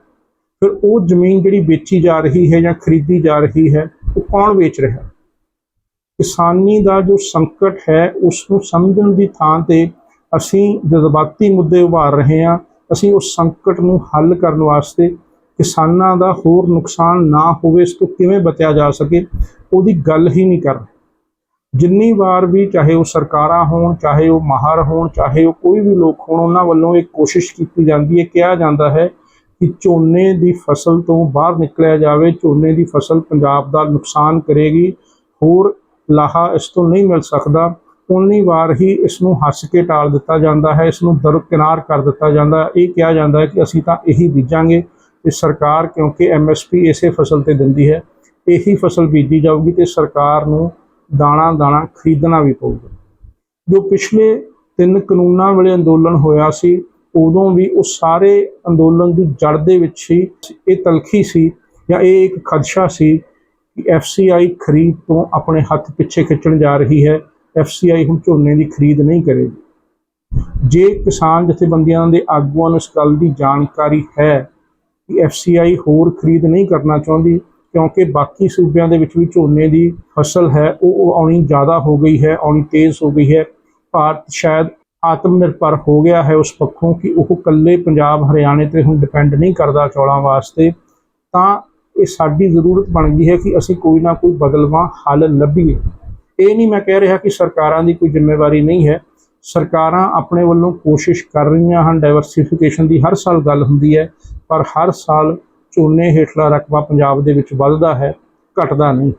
ਫਿਰ ਉਹ ਜ਼ਮੀਨ ਜਿਹੜੀ ਵੇਚੀ ਜਾ ਰਹੀ ਹੈ ਜਾਂ ਖਰੀਦੀ ਜਾ ਰਹੀ ਹੈ, ਉਹ ਕੌਣ ਵੇਚ ਰਿਹਾ? ਕਿਸਾਨੀ ਦਾ ਜੋ ਸੰਕਟ ਹੈ ਉਸ ਨੂੰ ਸਮਝਣ ਦੀ ਥਾਂ ਤੇ ਅਸੀਂ ਜਜ਼ਬਾਤੀ ਮੁੱਦੇ ਉਭਾਰ ਰਹੇ ਹਾਂ। ਅਸੀਂ ਉਸ ਸੰਕਟ ਨੂੰ ਹੱਲ ਕਰਨ ਵਾਸਤੇ ਕਿਸਾਨਾਂ ਦਾ ਹੋਰ ਨੁਕਸਾਨ ਨਾ ਹੋਵੇ, ਇਸ ਤੋਂ ਕਿਵੇਂ ਬਚਿਆ ਜਾ ਸਕੇ, ਉਹਦੀ ਗੱਲ ਹੀ ਨਹੀਂ ਕਰ ਜਿੰਨੀ ਵਾਰ ਵੀ ਚਾਹੇ ਉਹ ਸਰਕਾਰਾਂ ਹੋਣ, ਚਾਹੇ ਉਹ ਮਾਹਰ ਹੋਣ, ਚਾਹੇ ਉਹ ਕੋਈ ਵੀ ਲੋਕ ਹੋਣ, ਉਹਨਾਂ ਵੱਲੋਂ ਇਹ ਕੋਸ਼ਿਸ਼ ਕੀਤੀ ਜਾਂਦੀ ਹੈ, ਕਿਹਾ ਜਾਂਦਾ ਹੈ ਕਿ ਝੋਨੇ ਦੀ ਫਸਲ ਤੋਂ ਬਾਹਰ ਨਿਕਲਿਆ ਜਾਵੇ, ਝੋਨੇ ਦੀ ਫਸਲ ਪੰਜਾਬ ਦਾ ਨੁਕਸਾਨ ਕਰੇਗੀ। ਹੋਰ ਲਾਹਾ ਇਸ ਤੋਂ ਨਹੀਂ ਮਿਲ ਸਕਦਾ। ਉਨੀ ਵਾਰ ਹੀ ਇਸ ਨੂੰ ਹੱਸ ਕੇ ਟਾਲ ਦਿੱਤਾ ਜਾਂਦਾ ਹੈ ਇਸ ਨੂੰ ਦਰਕਿਨਾਰ ਕਰ ਦਿੱਤਾ ਜਾਂਦਾ ਹੈ। ਇਹ ਕਿਹਾ ਜਾਂਦਾ ਹੈ ਕਿ ਅਸੀਂ ਤਾਂ ਇਹੀ ਬੀਜਾਂਗੇ ਤੇ ਸਰਕਾਰ ਕਿਉਂਕਿ ਐਮਐਸਪੀ ਇਸੇ ਫਸਲ ਤੇ ਦਿੰਦੀ ਹੈ, ਇਹੀ ਫਸਲ ਬੀਜੀ ਜਾਊਗੀ ਤੇ ਸਰਕਾਰ ਨੂੰ ਦਾਣਾ ਦਾਣਾ ਖਰੀਦਣਾ ਵੀ ਪਊਗਾ। ਜੋ ਪਿਛਲੇ ਤਿੰਨ ਕਾਨੂੰਨਾਂ ਵੇਲੇ ਅੰਦੋਲਨ ਹੋਇਆ ਸੀ, ਉਦੋਂ ਵੀ ਉਹ ਸਾਰੇ ਅੰਦੋਲਨ ਦੀ ਜੜ ਦੇ ਵਿੱਚ ਹੀ ਇਹ ਤਲਖੀ ਸੀ ਜਾਂ ਇਹ ਇੱਕ ਖਦਸ਼ਾ ਸੀ ਕਿ ਐਫਸੀਆਈ ਖਰੀਦ ਤੋਂ ਆਪਣੇ ਹੱਥ ਪਿੱਛੇ ਖਿੱਚਣ ਜਾ ਰਹੀ ਹੈ। ਐਫਸੀਆਈ ਹੁਣ ਝੋਨੇ ਦੀ ਖਰੀਦ ਨਹੀਂ ਕਰੇਗੀ। ਜੇ ਕਿਸਾਨ ਜਥੇਬੰਦੀਆਂ ਦੇ ਆਗੂਆਂ ਨੂੰ ਇਸ ਗੱਲ ਦੀ ਜਾਣਕਾਰੀ ਹੈ ਕਿ ਐਫਸੀਆਈ ਹੋਰ ਖਰੀਦ ਨਹੀਂ ਕਰਨਾ ਚਾਹੁੰਦੀ, ਕਿਉਂਕਿ ਬਾਕੀ ਸੂਬਿਆਂ ਦੇ ਵਿੱਚ ਵੀ ਝੋਨੇ ਦੀ ਫਸਲ ਹੈ, ਉਹ ਉਹ ਆਉਣੀ ਜ਼ਿਆਦਾ ਹੋ ਗਈ ਹੈ, ਆਉਣੀ ਤੇਜ਼ ਹੋ ਗਈ ਹੈ। ਭਾਰਤ ਸ਼ਾਇਦ ਆਤਮ ਨਿਰਭਰ ਹੋ ਗਿਆ ਹੈ ਉਸ ਪੱਖੋਂ ਕਿ ਉਹ ਇਕੱਲੇ ਪੰਜਾਬ, ਹਰਿਆਣੇ ਤੇ ਹੁਣ ਡਿਪੈਂਡ ਨਹੀਂ ਕਰਦਾ ਚੌਲਾਂ ਵਾਸਤੇ। ਤਾਂ ਇਹ ਸਾਡੀ ਜ਼ਰੂਰਤ ਬਣ ਗਈ ਹੈ ਕਿ ਅਸੀਂ ਕੋਈ ਨਾ ਕੋਈ ਬਦਲਵਾਂ ਹੱਲ ਲੱਭੀਏ। ਇਹ ਨਹੀਂ ਮੈਂ ਕਹਿ ਰਿਹਾ ਕਿ ਸਰਕਾਰਾਂ ਦੀ ਕੋਈ ਜ਼ਿੰਮੇਵਾਰੀ ਨਹੀਂ ਹੈ। ਸਰਕਾਰਾਂ ਆਪਣੇ ਵੱਲੋਂ ਕੋਸ਼ਿਸ਼ ਕਰ ਰਹੀਆਂ ਹਨ। ਡਾਈਵਰਸਿਫਿਕੇਸ਼ਨ ਦੀ ਹਰ ਸਾਲ ਗੱਲ ਹੁੰਦੀ ਹੈ, ਪਰ ਹਰ ਸਾਲ ਝੋਨੇ ਹੇਠਲਾ ਰਕਬਾ ਪੰਜਾਬ ਦੇ ਵਿੱਚ ਵੱਧਦਾ ਹੈ, ਘਟਦਾ ਨਹੀਂ।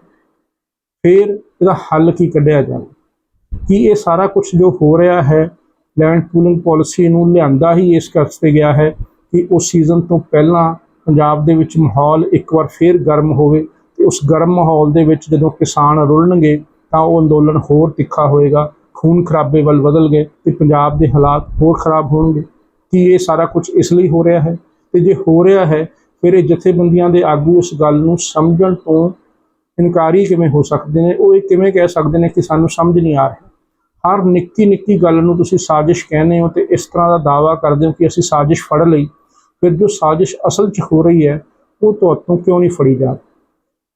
ਫਿਰ ਇਹਦਾ ਹੱਲ ਕੀ ਕੱਢਿਆ ਜਾਵੇ? ਕੀ ਇਹ ਸਾਰਾ ਕੁਝ ਜੋ ਹੋ ਰਿਹਾ ਹੈ ਲੈਂਡ ਪੂਲਿੰਗ ਪਾਲਿਸੀ ਨੂੰ ਲਿਆਂਦਾ ਹੀ ਇਸ ਕਰਕੇ ਗਿਆ ਹੈ ਕਿ ਉਸ ਸੀਜ਼ਨ ਤੋਂ ਪਹਿਲਾਂ ਪੰਜਾਬ ਦੇ ਵਿੱਚ ਮਾਹੌਲ ਇੱਕ ਵਾਰ ਫੇਰ ਗਰਮ ਹੋਵੇ ਤੇ ਉਸ ਗਰਮ ਮਾਹੌਲ ਦੇ ਵਿੱਚ ਜਦੋਂ ਕਿਸਾਨ ਰੁਲਣਗੇ ਤਾਂ ਉਹ ਅੰਦੋਲਨ ਹੋਰ ਤਿੱਖਾ ਹੋਏਗਾ, ਖੂਨ ਖਰਾਬੇ ਵੱਲ ਬਦਲ ਗਏ ਤੇ ਪੰਜਾਬ ਦੇ ਹਾਲਾਤ ਹੋਰ ਖਰਾਬ ਹੋਣਗੇ। ਕੀ ਇਹ ਸਾਰਾ ਕੁਝ ਇਸ ਲਈ ਹੋ ਰਿਹਾ ਹੈ? ਤੇ ਜੇ ਹੋ ਰਿਹਾ ਹੈ, ਫਿਰ ਇਹ ਜਥੇਬੰਦੀਆਂ ਦੇ ਆਗੂ ਇਸ ਗੱਲ ਨੂੰ ਸਮਝਣ ਤੋਂ ਇਨਕਾਰੀ ਕਿਵੇਂ ਹੋ ਸਕਦੇ ਨੇ? ਉਹ ਇਹ ਕਿਵੇਂ ਕਹਿ ਸਕਦੇ ਨੇ ਕਿ ਸਾਨੂੰ ਸਮਝ ਨਹੀਂ ਆ ਰਿਹਾ? ਹਰ ਨਿੱਕੀ ਨਿੱਕੀ ਗੱਲ ਨੂੰ ਤੁਸੀਂ ਸਾਜ਼ਿਸ਼ ਕਹਿੰਦੇ ਹੋ ਤੇ ਇਸ ਤਰ੍ਹਾਂ ਦਾ ਦਾਵਾ ਕਰਦੇ ਹੋ ਕਿ ਅਸੀਂ ਸਾਜ਼ਿਸ਼ ਫੜ ਲਈ। ਫਿਰ ਜੋ ਸਾਜ਼ਿਸ਼ ਅਸਲ 'ਚ ਹੋ ਰਹੀ ਹੈ, ਉਹ ਤੁਹਾਤੋਂ ਕਿਉਂ ਨਹੀਂ ਫੜੀ ਜਾ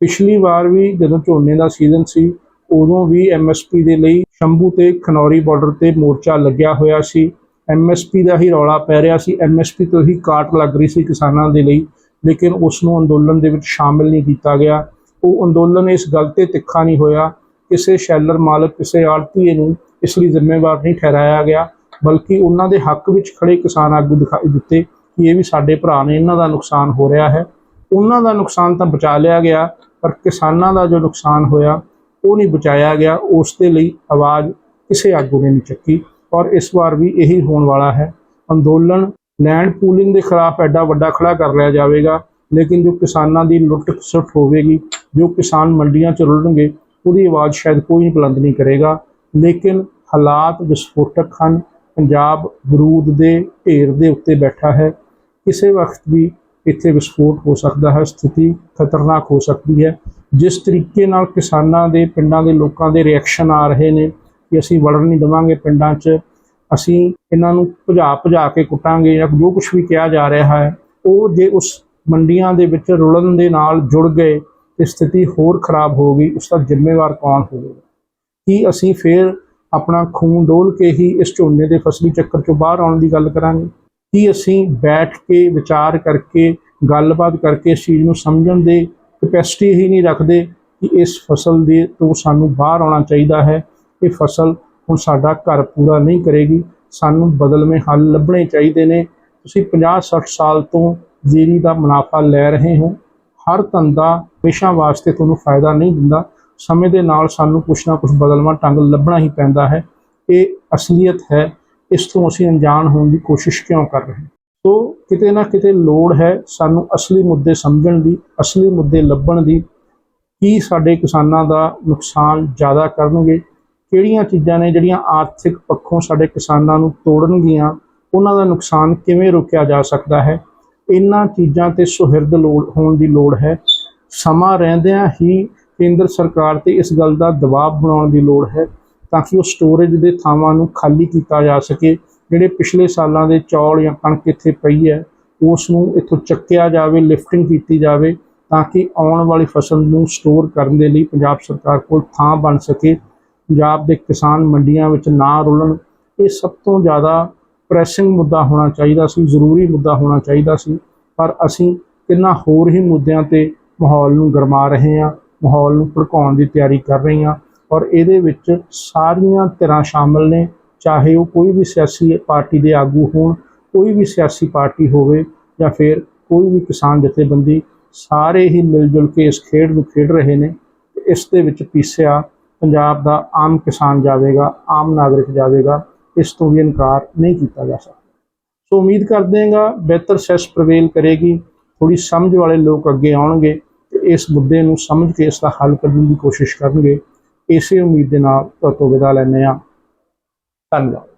ਪਿਛਲੀ ਵਾਰ ਵੀ ਜਦੋਂ ਝੋਨੇ ਦਾ ਸੀਜ਼ਨ ਸੀ, ਉਦੋਂ ਵੀ ਐਮਐਸਪੀ ਦੇ ਲਈ ਸ਼ੰਭੂ ਤੇ ਖਨੌਰੀ ਬਾਰਡਰ ਤੇ ਮੋਰਚਾ ਲੱਗਿਆ ਹੋਇਆ ਸੀ। ਐਮਐਸਪੀ ਦਾ ਹੀ ਰੌਲਾ ਪੈ ਰਿਹਾ ਸੀ। ਐਮਐਸਪੀ ਤੋਂ ਹੀ ਕਾਟ ਲੱਗ ਰਹੀ ਸੀ ਕਿਸਾਨਾਂ ਦੇ ਲਈ, ਲੇਕਿਨ ਉਸ ਨੂੰ ਅੰਦੋਲਨ ਦੇ ਵਿੱਚ ਸ਼ਾਮਿਲ ਨਹੀਂ ਕੀਤਾ ਗਿਆ। ਉਹ ਅੰਦੋਲਨ ਇਸ ਗੱਲ ਤੇ ਤਿੱਖਾ ਨਹੀਂ ਹੋਇਆ। ਕਿਸੇ ਸ਼ੈਲਰ ਮਾਲਕ, ਕਿਸੇ ਆੜਤੀਏ ਨੂੰ ਇਸ ਲਈ ਜ਼ਿੰਮੇਵਾਰ ਨਹੀਂ ਠਹਿਰਾਇਆ ਗਿਆ, ਬਲਕਿ ਉਹਨਾਂ ਦੇ ਹੱਕ ਵਿੱਚ ਖੜੇ ਕਿਸਾਨ ਆਗੂ ਦਿਖਾਈ ਦਿੱਤੇ। ਕਿ ਇਹ ਵੀ ਸਾਡੇ ਭਰਾ ਨੇ ਇਹਨਾਂ ਦਾ ਨੁਕਸਾਨ ਹੋ ਰਿਹਾ ਹੈ। ਉਹਨਾਂ ਦਾ ਨੁਕਸਾਨ ਤਾਂ ਬਚਾ ਲਿਆ ਗਿਆ, ਪਰ ਕਿਸਾਨਾਂ ਦਾ ਜੋ ਨੁਕਸਾਨ ਹੋਇਆ, ਉਹ ਨਹੀਂ ਬਚਾਇਆ ਗਿਆ। ਉਸ ਦੇ ਲਈ ਆਵਾਜ਼ ਕਿਸੇ ਆਗੂ ਨੇ ਨਹੀਂ ਚੱਕੀ। ਔਰ ਇਸ ਵਾਰ ਵੀ ਇਹੀ ਹੋਣ ਵਾਲਾ ਹੈ। ਅੰਦੋਲਨ ਲੈਂਡ ਪੂਲਿੰਗ ਦੇ ਖਿਲਾਫ ਐਡਾ ਵੱਡਾ ਖੜਾ ਕਰ ਲਿਆ ਜਾਵੇਗਾ, ਲੇਕਿਨ ਜੋ ਕਿਸਾਨਾਂ ਦੀ ਲੁੱਟ ਖਸੁੱਟ ਹੋਵੇਗੀ, ਜੋ ਕਿਸਾਨ ਮੰਡੀਆਂ 'ਚ ਰੁਲਣਗੇ, ਉਹਦੀ ਆਵਾਜ਼ ਸ਼ਾਇਦ ਕੋਈ ਨਹੀਂ ਬੁਲੰਦ ਨਹੀਂ ਕਰੇਗਾ। ਲੇਕਿਨ ਹਾਲਾਤ ਵਿਸਫੋਟਕ ਹਨ। ਪੰਜਾਬ ਬਰੂਦ ਦੇ ਢੇਰ ਦੇ ਉੱਤੇ ਬੈਠਾ ਹੈ। ਕਿਸੇ ਵਕਤ ਵੀ ਇੱਥੇ ਵਿਸਫੋਟ ਹੋ ਸਕਦਾ ਹੈ, ਸਥਿਤੀ ਖਤਰਨਾਕ ਹੋ ਸਕਦੀ ਹੈ। ਜਿਸ ਤਰੀਕੇ ਨਾਲ ਕਿਸਾਨਾਂ ਦੇ, ਪਿੰਡਾਂ ਦੇ ਲੋਕਾਂ ਦੇ ਰਿਐਕਸ਼ਨ ਆ ਰਹੇ ਨੇ ਕਿ ਅਸੀਂ ਵੜਨ ਨਹੀਂ ਦੇਵਾਂਗੇ ਪਿੰਡਾਂ 'ਚ, ਅਸੀਂ ਇਹਨਾਂ ਨੂੰ ਭਜਾ ਭਜਾ ਕੇ ਕੁੱਟਾਂਗੇ ਜਾਂ ਜੋ ਕੁਝ ਵੀ ਕਿਹਾ ਜਾ ਰਿਹਾ ਹੈ, ਉਹ ਜੇ ਉਸ ਮੰਡੀਆਂ ਦੇ ਵਿੱਚ ਰੁਲਣ ਦੇ ਨਾਲ ਜੁੜ ਗਏ ਤੇ ਸਥਿਤੀ ਹੋਰ ਖਰਾਬ ਹੋ ਗਈ ਉਸ ਦਾ ਜ਼ਿੰਮੇਵਾਰ ਕੌਣ ਹੋਵੇਗਾ? ਕੀ ਅਸੀਂ ਫਿਰ ਆਪਣਾ ਖੂਨ ਡੋਲ ਕੇ ਹੀ ਇਸ ਝੋਨੇ ਦੇ ਫਸਲੀ ਚੱਕਰ ਚੋਂ ਬਾਹਰ ਆਉਣ ਦੀ ਗੱਲ ਕਰਾਂਗੇ? ਕੀ ਅਸੀਂ ਬੈਠ ਕੇ ਵਿਚਾਰ ਕਰਕੇ, ਗੱਲਬਾਤ ਕਰਕੇ ਇਸ ਚੀਜ਼ ਨੂੰ ਸਮਝਣ ਦੇ ਕਪੈਸਿਟੀ ਹੀ ਨਹੀਂ ਰੱਖਦੇ ਕਿ ਇਸ ਫਸਲ ਦੇ ਤੋਂ ਸਾਨੂੰ ਬਾਹਰ ਆਉਣਾ ਚਾਹੀਦਾ ਹੈ। ਇਹ ਫਸਲ ਹੁਣ ਸਾਡਾ ਘਰ ਪੂਰਾ ਨਹੀਂ ਕਰੇਗੀ। ਸਾਨੂੰ ਬਦਲਵੇਂ ਹੱਲ ਲੱਭਣੇ ਚਾਹੀਦੇ ਨੇ। ਤੁਸੀਂ 50 60 ਸਾਲ ਤੋਂ ਜੀਰੀ ਦਾ ਮੁਨਾਫਾ ਲੈ ਰਹੇ ਹੋ। ਹਰ ਧੰਦਾ ਹਮੇਸ਼ਾ ਵਾਸਤੇ ਤੁਹਾਨੂੰ ਫਾਇਦਾ ਨਹੀਂ ਦਿੰਦਾ। ਸਮੇਂ ਦੇ ਨਾਲ ਸਾਨੂੰ ਕੁਛ ਨਾ ਕੁਛ ਬਦਲਵਾਂ ਢੰਗ ਲੱਭਣਾ ਹੀ ਪੈਂਦਾ ਹੈ। ਇਹ ਅਸਲੀਅਤ ਹੈ। ਇਸ ਤੋਂ ਅਸੀਂ ਅਣਜਾਣ ਹੋਣ ਦੀ ਕੋਸ਼ਿਸ਼ ਕਿਉਂ ਕਰ ਰਹੇ ਹਾਂ? ਸੋ ਕਿਤੇ ਨਾ ਕਿਤੇ ਲੋੜ ਹੈ ਸਾਨੂੰ ਅਸਲੀ ਮੁੱਦੇ ਸਮਝਣ ਦੀ, ਅਸਲੀ ਮੁੱਦੇ ਲੱਭਣ ਦੀ, ਕੀ ਸਾਡੇ ਕਿਸਾਨਾਂ ਦਾ ਨੁਕਸਾਨ ਜ਼ਿਆਦਾ ਕਰਨਗੇ, ਕਿਹੜੀਆਂ ਚੀਜ਼ਾਂ ਨੇ ਜਿਹੜੀਆਂ ਆਰਥਿਕ ਪੱਖੋਂ ਸਾਡੇ ਕਿਸਾਨਾਂ ਨੂੰ ਤੋੜਨਗੀਆਂ, ਉਹਨਾਂ ਦਾ ਨੁਕਸਾਨ ਕਿਵੇਂ ਰੋਕਿਆ ਜਾ ਸਕਦਾ ਹੈ? ਇਹਨਾਂ ਚੀਜ਼ਾਂ ਤੇ ਸੁਹਿਰਦ ਲੋੜ ਹੋਣ ਦੀ ਲੋੜ ਹੈ। ਸਮਾਂ ਰਹਿੰਦਿਆਂ ਹੀ ਕੇਂਦਰ ਸਰਕਾਰ ਤੇ ਇਸ ਗੱਲ ਦਾ ਦਬਾਅ ਬਣਾਉਣ ਦੀ ਲੋੜ ਹੈ। ਤਾਂ ਕਿ ਉਹ ਸਟੋਰੇਜ ਦੇ ਥਾਵਾਂ ਨੂੰ ਖਾਲੀ ਕੀਤਾ ਜਾ ਸਕੇ। ਜਿਹੜੇ ਪਿਛਲੇ ਸਾਲਾਂ ਦੇ ਚੌਲ ਜਾਂ ਕਣਕ ਇੱਥੇ ਪਈ ਹੈ, ਉਸ ਨੂੰ ਇੱਥੋਂ ਚੱਕਿਆ ਜਾਵੇ ਲਿਫਟਿੰਗ ਕੀਤੀ ਜਾਵੇ ਤਾਂ ਕਿ ਆਉਣ ਵਾਲੀ ਫਸਲ ਨੂੰ ਸਟੋਰ ਕਰਨ ਦੇ ਲਈ ਪੰਜਾਬ ਸਰਕਾਰ ਕੋਲ ਥਾਂ ਬਣ ਸਕੇ। ਪੰਜਾਬ ਦੇ ਕਿਸਾਨ ਮੰਡੀਆਂ ਵਿੱਚ ਨਾ ਰੁਲਣ, ਇਹ ਸਭ ਤੋਂ ਜ਼ਿਆਦਾ ਪ੍ਰੈਸਿੰਗ ਮੁੱਦਾ ਹੋਣਾ ਚਾਹੀਦਾ ਸੀ, ਜ਼ਰੂਰੀ ਮੁੱਦਾ ਹੋਣਾ ਚਾਹੀਦਾ ਸੀ। ਪਰ ਅਸੀਂ ਕਿੰਨਾ ਹੋਰ ਹੀ ਮੁੱਦਿਆਂ ਤੇ ਮਾਹੌਲ ਨੂੰ ਗਰਮਾ ਰਹੇ ਹਾਂ, ਮਾਹੌਲ ਨੂੰ ਭੜਕਾਉਣ ਦੀ ਤਿਆਰੀ ਕਰ ਰਹੇ ਹਾਂ। ਔਰ ਇਹਦੇ ਵਿੱਚ ਸਾਰੀਆਂ ਧਿਰਾਂ ਸ਼ਾਮਲ ਨੇ, ਚਾਹੇ ਉਹ ਕੋਈ ਵੀ ਸਿਆਸੀ ਪਾਰਟੀ ਦੇ ਆਗੂ ਹੋਣ, ਕੋਈ ਵੀ ਸਿਆਸੀ ਪਾਰਟੀ ਹੋਵੇ ਜਾਂ ਫਿਰ ਕੋਈ ਵੀ ਕਿਸਾਨ ਜਥੇਬੰਦੀ, ਸਾਰੇ ਹੀ ਮਿਲ ਜੁਲ ਕੇ ਇਸ ਖੇਡ ਨੂੰ ਖੇਡ ਰਹੇ ਨੇ ਇਸ ਦੇ ਵਿੱਚ ਪੀਸਿਆ ਪੰਜਾਬ ਦਾ ਆਮ ਕਿਸਾਨ ਜਾਵੇਗਾ, ਆਮ ਨਾਗਰਿਕ ਜਾਵੇਗਾ, ਇਸ ਤੋਂ ਵੀ ਇਨਕਾਰ ਨਹੀਂ ਕੀਤਾ ਜਾ ਸਕਦਾ। ਸੋ ਉਮੀਦ ਕਰਦੇ ਹਾਂ ਬਿਹਤਰ ਸੈਸ ਪ੍ਰਵੇਲ ਕਰੇਗੀ ਥੋੜੀ ਸਮਝ ਵਾਲੇ ਲੋਕ ਅੱਗੇ ਆਉਣਗੇ ਤੇ ਇਸ ਮੁੱਦੇ ਨੂੰ ਸਮਝ ਕੇ ਇਸ ਦਾ ਹੱਲ ਕੱਢਣ ਦੀ ਕੋਸ਼ਿਸ਼ ਕਰਨਗੇ। ਇਸੇ ਉਮੀਦ ਦੇ ਨਾਲ ਤੁਹਾਡੇ ਵਿਦਾ ਲੈਂਦੇ ਹਾਂ। ਧੰਨਵਾਦ।